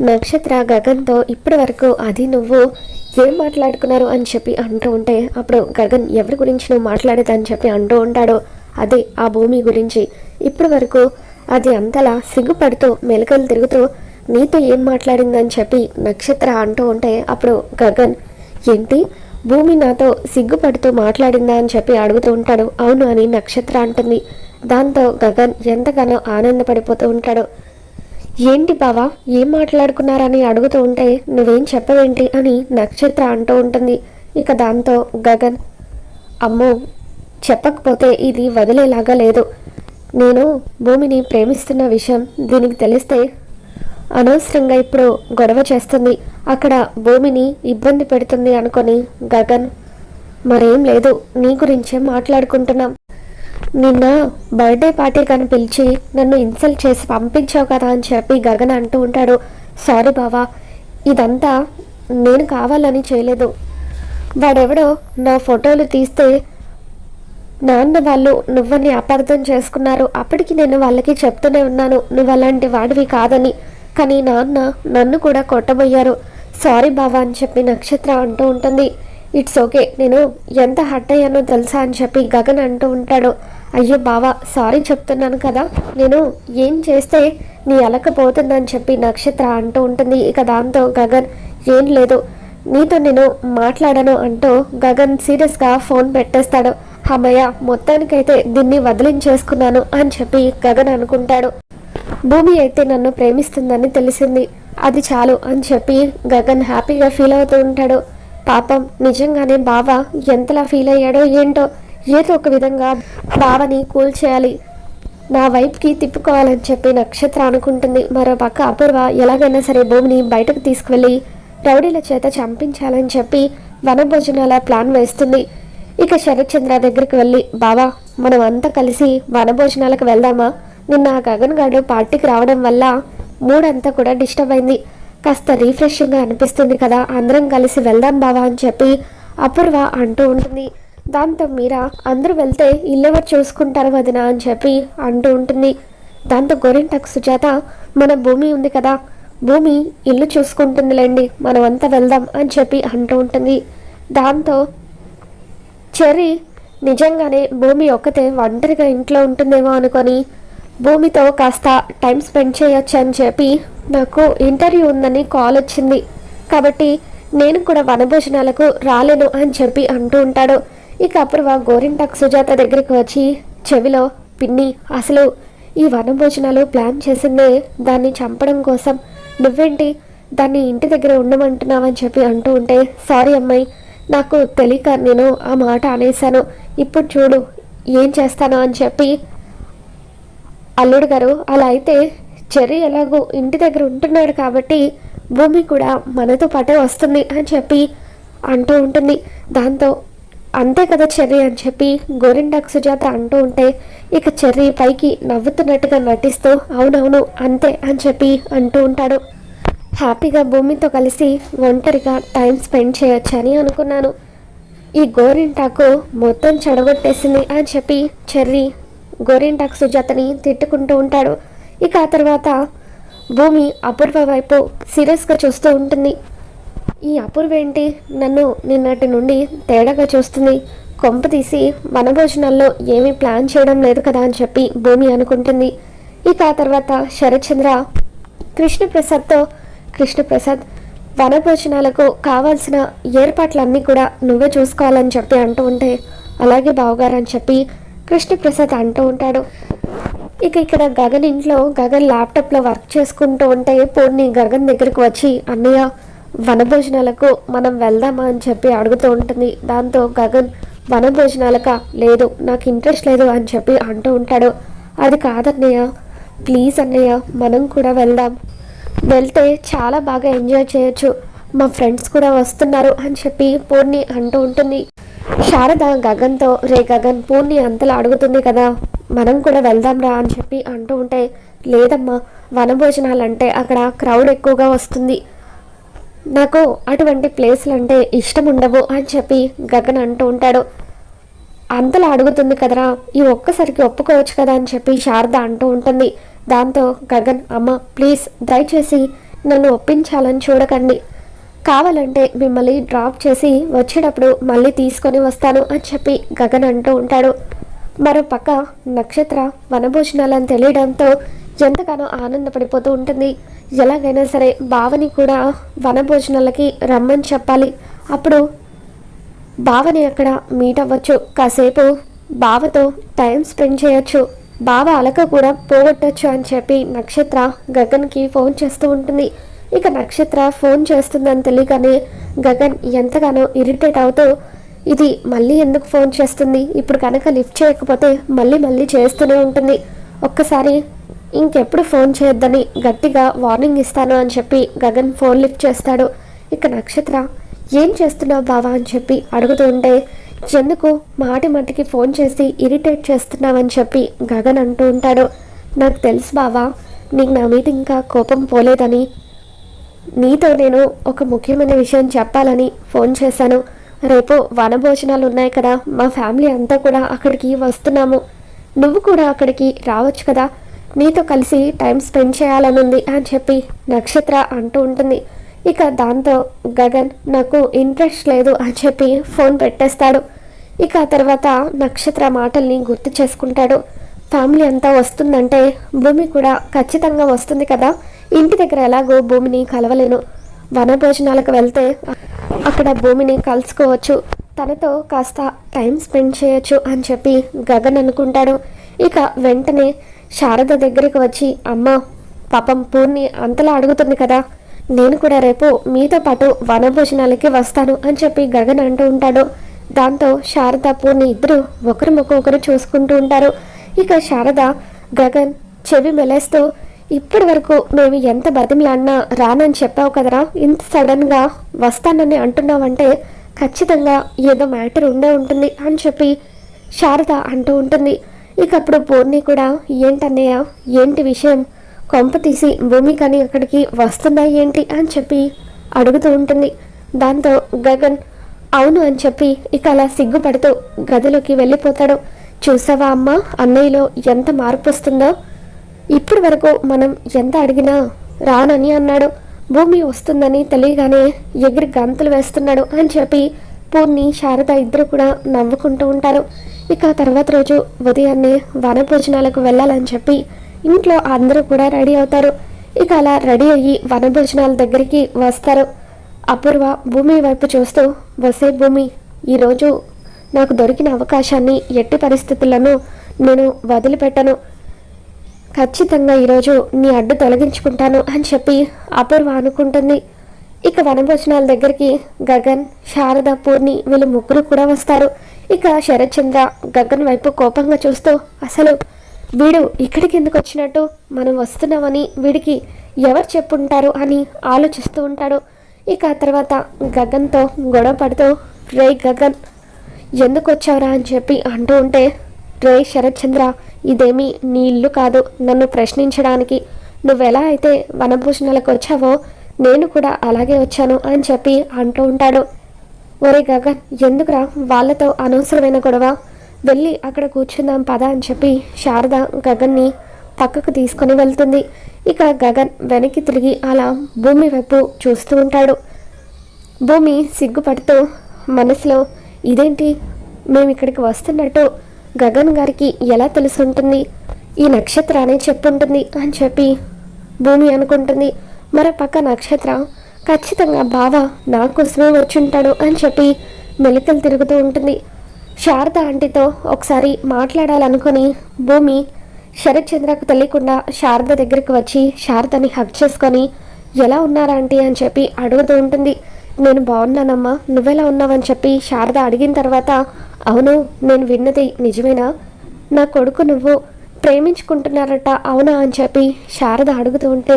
నక్షత్ర గగన్తో ఇప్పటి వరకు అది నువ్వు ఏం మాట్లాడుకున్నారు అని చెప్పి అంటూ ఉంటే అప్పుడు గగన్ ఎవరి గురించి నువ్వు మాట్లాడేదని చెప్పి అంటూ ఉంటాడో అదే ఆ భూమి గురించి. ఇప్పటి వరకు అది అంతలా సిగ్గుపడుతూ మెలకలు తిరుగుతూ నీతో ఏం మాట్లాడిందని చెప్పి నక్షత్ర అంటూ ఉంటే అప్పుడు గగన్ ఏంటి? భూమి నాతో సిగ్గుపడుతూ మాట్లాడిందా అని చెప్పి అడుగుతూ ఉంటాడు. అవును అని నక్షత్ర అంటుంది. దాంతో గగన్ ఎంతగానో ఆనందపడిపోతూ ఉంటాడు. ఏంటి బావా ఏం మాట్లాడుకున్నారని అడుగుతూ ఉంటే నువ్వేం చెప్పవేంటి? అని నక్షత్ర అంటూ ఉంటుంది. ఇక దాంతో గగన్ అమ్మో చెప్పకపోతే ఇది వదిలేలాగా లేదు. నేను భూమిని ప్రేమిస్తున్న విషయం దీనికి తెలిస్తే అనవసరంగా ఇప్పుడు గొడవ చేస్తుంది. అక్కడ భూమిని ఇబ్బంది పెడుతుంది అనుకొని గగన్ మరేం లేదు నీ గురించే మాట్లాడుకుంటున్నాం. నిన్న బర్త్డే పార్టీ కానీ పిలిచి నన్ను ఇన్సల్ట్ చేసి పంపించావు కదా అని చెప్పి గగన్ అంటూ ఉంటాడు. సారీ బావా ఇదంతా నేను కావాలని చేయలేదు. వాడెవడో నా ఫోటోలు తీస్తే నాన్న వాళ్ళు నువ్వని అపార్థం చేసుకున్నారు. అప్పటికి నేను వాళ్ళకి చెప్తూనే ఉన్నాను. నువ్వు అలాంటి వాడివి కాదని. కానీ నాన్న నన్ను కూడా కొట్టబోయారు. సారీ బావా అని చెప్పి నక్షత్ర అంటూ ఉంటుంది. ఇట్స్ ఓకే నేను ఎంత హర్ట్ అయ్యానో తెలుసా అని చెప్పి గగన్ అంటూ ఉంటాడు. అయ్యో బావా సారీ చెప్తున్నాను కదా నేను ఏం చేస్తే నీ అలకపోతుందని చెప్పి నక్షత్ర అంటూ ఉంటుంది. ఇక దాంతో గగన్ ఏం లేదు నీతో నేను మాట్లాడను అంటూ గగన్ సీరియస్గా ఫోన్ పెట్టేస్తాడు. అమ్మయ్య మొత్తానికైతే దీన్ని వదిలించేసుకున్నాను అని చెప్పి గగన్ అనుకుంటాడు. భూమి అయితే నన్ను ప్రేమిస్తుందని తెలిసింది అది చాలు అని చెప్పి గగన్ హ్యాపీగా ఫీల్ అవుతూ ఉంటాడు. పాపం నిజంగానే బావ ఎంతలా ఫీల్ అయ్యాడో ఏంటో ఏదో ఒక విధంగా బావని కూల్ చేయాలి నా వైపుకి తిప్పుకోవాలని చెప్పి నక్షత్ర అనుకుంటుంది. మరో పక్క అపూర్వ ఎలాగైనా సరే భూమిని బయటకు తీసుకువెళ్ళి రౌడీల చేత చంపించాలని చెప్పి వనభోజనాల ప్లాన్ వేస్తుంది. ఇక శరత్చంద్ర దగ్గరికి వెళ్ళి బావా మనం అంతా కలిసి వనభోజనాలకు వెళ్దామా? నిన్న గగన్ గారు పార్టీకి రావడం వల్ల మూడంతా కూడా డిస్టర్బ్ అయింది. కాస్త రీఫ్రెషింగ్గా అనిపిస్తుంది కదా. అందరం కలిసి వెళ్దాం బావా అని చెప్పి అపూర్వ అంటూ ఉంటుంది. దాంతో మీరా అందరూ వెళ్తే ఇల్లెవరు చూసుకుంటారు వదిన అని చెప్పి అంటూ ఉంటుంది. దాంతో గోరింటకు సుజాత మన భూమి ఉంది కదా. భూమి ఇల్లు చూసుకుంటుందిలేండి మనం అంతా వెళ్దాం అని చెప్పి అంటూ ఉంటుంది. దాంతో చెర్రీ నిజంగానే భూమి ఒక్కతే ఒంటరిగా ఇంట్లో ఉంటుందేమో అనుకొని భూమితో కాస్త టైం స్పెండ్ చేయొచ్చు అని చెప్పి నాకు ఇంటర్వ్యూ ఉందని కాల్ వచ్చింది. కాబట్టి నేను కూడా వనభోజనాలకు రాలేను అని చెప్పి అంటూ ఉంటాడు. ఇక అపూర్వ గోరింటాక్ సుజాత దగ్గరికి వచ్చి చెవిలో పిన్ని అసలు ఈ వనభోజనాలు ప్లాన్ చేసిందే దాన్ని చంపడం కోసం. నువ్వేంటి దాన్ని ఇంటి దగ్గర ఉండమంటున్నావని చెప్పి అంటూ ఉంటే సారీ అమ్మాయి నాకు తెలియక నేను ఆ మాట అనేశాను. ఇప్పుడు చూడు ఏం చేస్తాను అని చెప్పి అల్లుడు గారు అలా అయితే చెర్రీ ఎలాగో ఇంటి దగ్గర ఉంటున్నాడు కాబట్టి భూమి కూడా మనతో పాటే వస్తుంది అని చెప్పి అంటూ ఉంటుంది. దాంతో అంతే కదా చెర్రీ అని చెప్పి గోరిండాక్ సుజాత అంటూ ఉంటే ఇక చెర్రీ పైకి నవ్వుతున్నట్టుగా నటిస్తూ అవునవును అంతే అని చెప్పి అంటూ ఉంటాడు. హ్యాపీగా భూమితో కలిసి ఒంటరిగా టైం స్పెండ్ చేయొచ్చని అనుకున్నాను. ఈ గోరింటాకు మొత్తం చెడగొట్టేసింది అని చెప్పి చెర్రీ గోరింటాకు సుజాతని తిట్టుకుంటూ ఉంటాడు. ఇక ఆ తర్వాత భూమి అపూర్వ వైపు సీరియస్గా చూస్తూ ఉంటుంది. ఈ అపూర్వ ఏంటి? నన్ను నిన్నటి నుండి తేడాగా చూస్తుంది. కొంప తీసి వనభోజనాల్లో ఏమీ ప్లాన్ చేయడం లేదు కదా అని చెప్పి భూమి అనుకుంటుంది. ఇక ఆ తర్వాత శరత్చంద్ర కృష్ణప్రసాద్తో కృష్ణప్రసాద్ వనభోజనాలకు కావాల్సిన ఏర్పాట్లన్నీ కూడా నువ్వే చూసుకోవాలని చెప్పి అంటూ ఉంటే అలాగే బావగారు అని చెప్పి కృష్ణప్రసాద్ అంటూ ఉంటాడు. ఇక ఇక్కడ గగన్ ఇంట్లో గగన్ ల్యాప్టాప్లో వర్క్ చేసుకుంటూ ఉంటే పూర్ణి గగన్ దగ్గరికి వచ్చి అన్నయ్య వనభోజనాలకు మనం వెళ్దామా? అని చెప్పి అడుగుతూ ఉంటుంది. దాంతో గగన్ వనభోజనాలక? లేదు నాకు ఇంట్రెస్ట్ లేదు అని చెప్పి అంటూ ఉంటాడు. అది కాదన్నయ్య. ప్లీజ్ అన్నయ్య మనం కూడా వెళ్దాం. వెళ్తే చాలా బాగా ఎంజాయ్ చేయొచ్చు. మా ఫ్రెండ్స్ కూడా వస్తున్నారు అని చెప్పి పూర్ణి అంటూ ఉంటుంది. శారద గగన్తో రే గగన్ పూర్ణి అంతలా అడుగుతుంది కదా. మనం కూడా వెళ్దాంరా అని చెప్పి అంటూ ఉంటే లేదమ్మా వనభోజనాలు అంటే అక్కడ క్రౌడ్ ఎక్కువగా వస్తుంది. నాకు అటువంటి ప్లేస్లు అంటే ఇష్టం ఉండవు అని చెప్పి గగన్ అంటూ ఉంటాడు. అంతలా అడుగుతుంది కదరా ఈ ఒక్కసారికి ఒప్పుకోవచ్చు కదా అని చెప్పి శారద అంటూ ఉంటుంది. దాంతో గగన్ అమ్మ ప్లీజ్ దయచేసి నన్ను ఒప్పించాలని చూడకండి. కావాలంటే మిమ్మల్ని డ్రాప్ చేసి వచ్చేటప్పుడు మళ్ళీ తీసుకొని వస్తాను అని చెప్పి గగన్ అంటూ ఉంటాడు. మరో పక్క నక్షత్ర వనభోజనాలని తెలియడంతో ఎంతగానో ఆనందపడిపోతూ ఉంటుంది. ఎలాగైనా సరే బావని కూడా వనభోజనాలకి రమ్మని చెప్పాలి. అప్పుడు బావని అక్కడ మీట్ అవ్వచ్చు. కాసేపు బావతో టైం స్పెండ్ చేయొచ్చు. బావ అలక కూడా పోగొట్టచ్చు అని చెప్పి నక్షత్ర గగన్కి ఫోన్ చేస్తూ ఉంటుంది. ఇక నక్షత్ర ఫోన్ చేస్తుందని తెలియగానే గగన్ ఎంతగానో ఇరిటేట్ అవుతూ ఇది మళ్ళీ ఎందుకు ఫోన్ చేస్తుంది? ఇప్పుడు కనుక లిఫ్ట్ చేయకపోతే మళ్ళీ మళ్ళీ చేస్తూనే ఉంటుంది. ఒక్కసారి ఇంకెప్పుడు ఫోన్ చేయొద్దని గట్టిగా వార్నింగ్ ఇస్తాను అని చెప్పి గగన్ ఫోన్ లిఫ్ట్ చేస్తాడు. ఇక నక్షత్ర ఏం చేస్తున్నావు బావా? అని చెప్పి అడుగుతూ ఉంటే ఎందుకు మాటి మాటికి ఫోన్ చేసి ఇరిటేట్ చేస్తున్నావని చెప్పి గగన్ అంటూ ఉంటాడు. నాకు తెలుసు బావా నీకు నా మీద ఇంకా కోపం పోలేదని. నీతో నేను ఒక ముఖ్యమైన విషయం చెప్పాలని ఫోన్ చేశాను. రేపు వనభోజనాలు ఉన్నాయి కదా. మా ఫ్యామిలీ అంతా కూడా అక్కడికి వస్తున్నాము. నువ్వు కూడా అక్కడికి రావచ్చు కదా. నీతో కలిసి టైం స్పెండ్ చేయాలనుంది అని చెప్పి నక్షత్ర అంటూ ఉంటుంది. ఇక దాంతో గగన్ నాకు ఇంట్రెస్ట్ లేదు అని చెప్పి ఫోన్ పెట్టేస్తాడు. ఇక ఆ తర్వాత నక్షత్ర మాటల్ని గుర్తు చేసుకుంటాడు. ఫ్యామిలీ అంతా వస్తుందంటే భూమి కూడా ఖచ్చితంగా వస్తుంది కదా. ఇంటి దగ్గర ఎలాగో భూమిని కలవలేను. వనభోజనాలకు వెళ్తే అక్కడ భూమిని కలుసుకోవచ్చు. తనతో కాస్త టైం స్పెండ్ చేయొచ్చు అని చెప్పి గగన్ అనుకుంటాడు. ఇక వెంటనే శారద దగ్గరికి వచ్చి అమ్మ పాపం పూర్ణి అంతలా అడుగుతుంది కదా. నేను కూడా రేపు మీతో పాటు వనభోజనాలకి వస్తాను అని చెప్పి గగన్ అంటూ ఉంటాడు. దాంతో శారద పూర్ణి ఇద్దరు ఒకరి ముఖం ఒకరు చూసుకుంటూ ఉంటారు. ఇక శారద గగన్ చెవి మెలేస్తూ ఇప్పటి వరకు మేము ఎంత బతిమలాడినా రానని చెప్పావు కదరా. ఇంత సడన్గా వస్తానని అంటున్నావంటే ఖచ్చితంగా ఏదో మ్యాటర్ ఉండే ఉంటుంది అని చెప్పి శారద అంటూ ఉంటుంది. ఇక అప్పుడు పూర్ణి కూడా ఏంటన్నయ్య ఏంటి విషయం? కొంప తీసి భూమికని అక్కడికి వస్తుందా ఏంటి? అని చెప్పి అడుగుతూ ఉంటుంది. దాంతో గగన్ అవును అని చెప్పి ఇక అలా సిగ్గుపడుతూ గదిలోకి వెళ్ళిపోతాడు. చూసావా అమ్మ అన్నయ్యలో ఎంత మార్పు వస్తుందో? ఇప్పటి వరకు మనం ఎంత అడిగినా రానని అన్నాడు. భూమి వస్తుందని తెలియగానే ఎగిరి గంతులు వేస్తున్నాడు అని చెప్పి పూర్ణి శారద ఇద్దరు కూడా నవ్వుకుంటూ ఉంటారు. ఇక తర్వాత రోజు ఉదయాన్నే వనభోజనాలకు వెళ్ళాలని చెప్పి ఇంట్లో అందరూ కూడా రెడీ అవుతారు. ఇక అలా రెడీ అయ్యి వనభోజనాల దగ్గరికి వస్తారు. అపూర్వ భూమి వైపు చూస్తూ వసే భూమి ఈరోజు నాకు దొరికిన అవకాశాన్ని ఎట్టి పరిస్థితులను నేను వదిలిపెట్టను. ఖచ్చితంగా ఈరోజు నీ అడ్డు తొలగించుకుంటాను అని చెప్పి అపూర్వ అనుకుంటుంది. ఇక వనభోజనాల దగ్గరికి గగన్ శారద పూర్ణి వీళ్ళు ముగ్గురు కూడా వస్తారు. ఇక శరత్చంద్ర గగన్ వైపు కోపంగా చూస్తూ అసలు వీడు ఇక్కడికి ఎందుకు వచ్చినట్టు? మనం వస్తున్నామని వీడికి ఎవరు చెప్పుంటారు? అని ఆలోచిస్తూ ఉంటాడు. ఇక ఆ తర్వాత గగన్తో గొడవ పడుతూ రే గగన్ ఎందుకు వచ్చావురా? అని చెప్పి అంటూ ఉంటే రే శరత్చంద్ర ఇదేమీ నీ ఇల్లు కాదు. నన్ను ప్రశ్నించడానికి నువ్వెలా అయితే వనభూషణలకు వచ్చావో నేను కూడా అలాగే వచ్చాను అని చెప్పి అంటూ ఉంటాడు. ఒరే గగన్ ఎందుకురా వాళ్ళతో అనవసరమైన గొడవ? వెళ్ళి అక్కడ కూర్చుందాం పద అని చెప్పి శారద గగన్ని పక్కకు తీసుకొని వెళ్తుంది. ఇక గగన్ వెనక్కి తిరిగి అలా భూమి వైపు చూస్తూ ఉంటాడు. భూమి సిగ్గుపడుతూ మనసులో ఇదేంటి? మేము ఇక్కడికి వస్తున్నట్టు గగన్ గారికి ఎలా తెలుసుంటుంది? ఈ నక్షత్రానే చెప్పుంటుంది అని చెప్పి భూమి అనుకుంటుంది. మరో పక్క నక్షత్ర ఖచ్చితంగా బావ నా కోసమే వచ్చుంటాడు అని చెప్పి మెలికలు తిరుగుతూ ఉంటుంది. శారద ఆంటీతో ఒకసారి మాట్లాడాలనుకుని భూమి శరత్ చంద్రకు తెలియకుండా శారద దగ్గరికి వచ్చి శారదని హక్ చేసుకొని ఎలా ఉన్నారా ఆంటీ? అని చెప్పి అడుగుతూ ఉంటుంది. నేను బాగున్నానమ్మా నువ్వెలా ఉన్నావని చెప్పి శారద అడిగిన తర్వాత అవును నేను విన్నది నిజమేనా? నా కొడుకు నువ్వు ప్రేమించుకుంటున్నారట అవునా అని చెప్పి శారద అడుగుతూ ఉంటే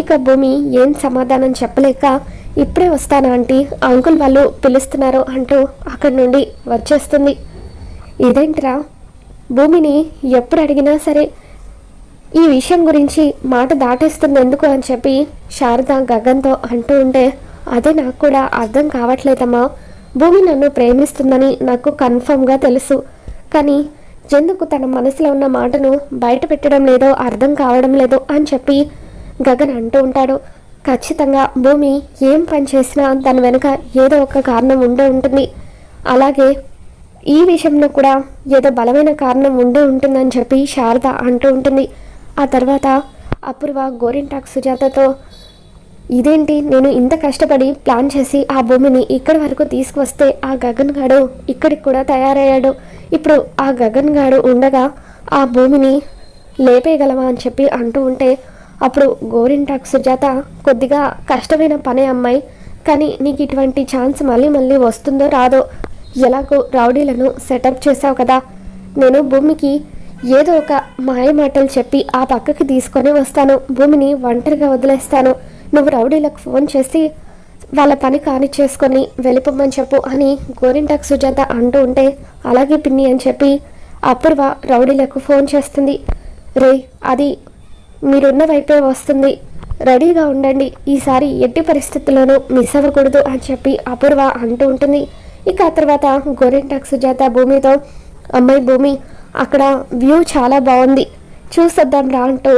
ఇక భూమి ఏం సమాధానం చెప్పలేక ఇప్పుడే వస్తానా ఆంటీ? అంకుల్ వాళ్ళు పిలుస్తున్నారు అంటూ అక్కడి నుండి వచ్చేస్తుంది. ఇదేంట్రా? భూమిని ఎప్పుడు అడిగినా సరే ఈ విషయం గురించి మాట దాటేస్తుంది ఎందుకు అని చెప్పి శారద గగన్తో అంటూ ఉంటే అదే నాకు కూడా అర్థం కావట్లేదమ్మా. భూమి నన్ను ప్రేమిస్తుందని నాకు కన్ఫర్మ్గా తెలుసు. కానీ ఎందుకు తన మనసులో ఉన్న మాటను బయట పెట్టడం లేదో అర్థం కావడం లేదో అని చెప్పి గగన్ అంటూ ఉంటాడు. ఖచ్చితంగా భూమి ఏం పని చేసినా దాని వెనుక ఏదో ఒక కారణం ఉండే ఉంటుంది. అలాగే ఈ విషయంలో కూడా ఏదో బలమైన కారణం ఉండే ఉంటుందని చెప్పి శారద అంటూ ఉంటుంది. ఆ తర్వాత అపూర్వ గోరింటాక్ సుజాతతో ఇదేంటి? నేను ఇంత కష్టపడి ప్లాన్ చేసి ఆ భూమిని ఇక్కడి వరకు తీసుకువస్తే ఆ గగన్ గాడు ఇక్కడికి కూడా తయారయ్యాడు. ఇప్పుడు ఆ గగన్ గాడు ఉండగా ఆ భూమిని లేపేయగలవా అని చెప్పి అంటూ ఉంటే అప్పుడు గోరింటాకు సుజాత కొద్దిగా కష్టమైన పనే అమ్మాయి. కానీ నీకు ఇటువంటి ఛాన్స్ మళ్ళీ మళ్ళీ వస్తుందో రాదో ఎలాగో రౌడీలను సెటప్ చేసావు కదా. నేను భూమికి ఏదో ఒక మాయ మాటలు చెప్పి ఆ పక్కకి తీసుకొని వస్తాను. భూమిని ఒంటరిగా వదిలేస్తాను. నువ్వు రౌడీలకు ఫోన్ చేసి వాళ్ళ పని కాని చేసుకొని వెళ్ళిపోమని చెప్పు అని గోరింటాక్ సుజాత అంటూ ఉంటే అలాగే పిన్ని అని చెప్పి అపూర్వ రౌడీలకు ఫోన్ చేస్తుంది. రే అది మీరున్న వైపే వస్తుంది. రెడీగా ఉండండి. ఈసారి ఎట్టి పరిస్థితుల్లోనూ మిస్ అవ్వకూడదు అని చెప్పి అపూర్వ అంటూ ఉంటుంది. ఇక ఆ తర్వాత గోరింటాక్ సుజాత భూమితో అమ్మాయి భూమి అక్కడ వ్యూ చాలా బాగుంది. చూసొద్దాం రా అంటూ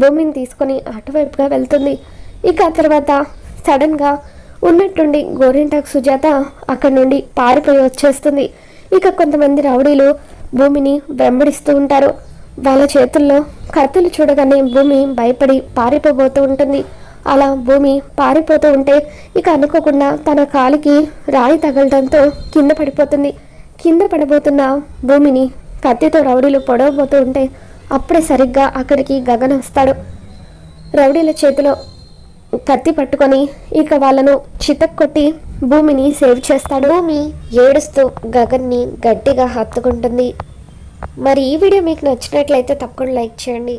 భూమిని తీసుకొని అటువైపుగా వెళ్తుంది. ఇక తర్వాత సడన్గా ఉన్నట్టుండి గోరింటాక్ సుజాత అక్కడి నుండి పారిపోయి వచ్చేస్తుంది. ఇక కొంతమంది రౌడీలు భూమిని వెంబడిస్తూ ఉంటారు. వాళ్ళ చేతుల్లో కత్తులు చూడగానే భూమి భయపడి పారిపోబోతూ ఉంటుంది. అలా భూమి పారిపోతూ ఉంటే ఇక అనుకోకుండా తన కాలికి రాయి తగలడంతో కింద పడిపోతుంది. కింద పడిపోతున్న భూమిని కత్తితో రౌడీలు పొడవబోతూ ఉంటే అప్పుడే సరిగ్గా అక్కడికి గగన్ వస్తాడు రౌడీల చేతిలో కత్తి పట్టుకొని ఇక వాళ్ళను చితక్కొట్టి భూమిని సేవ్ చేస్తాడు. భూమి ఏడుస్తూ గగన్ని గట్టిగా హత్తుకుంటుంది. మరి ఈ వీడియో మీకు నచ్చినట్లయితే తప్పకుండా లైక్ చేయండి.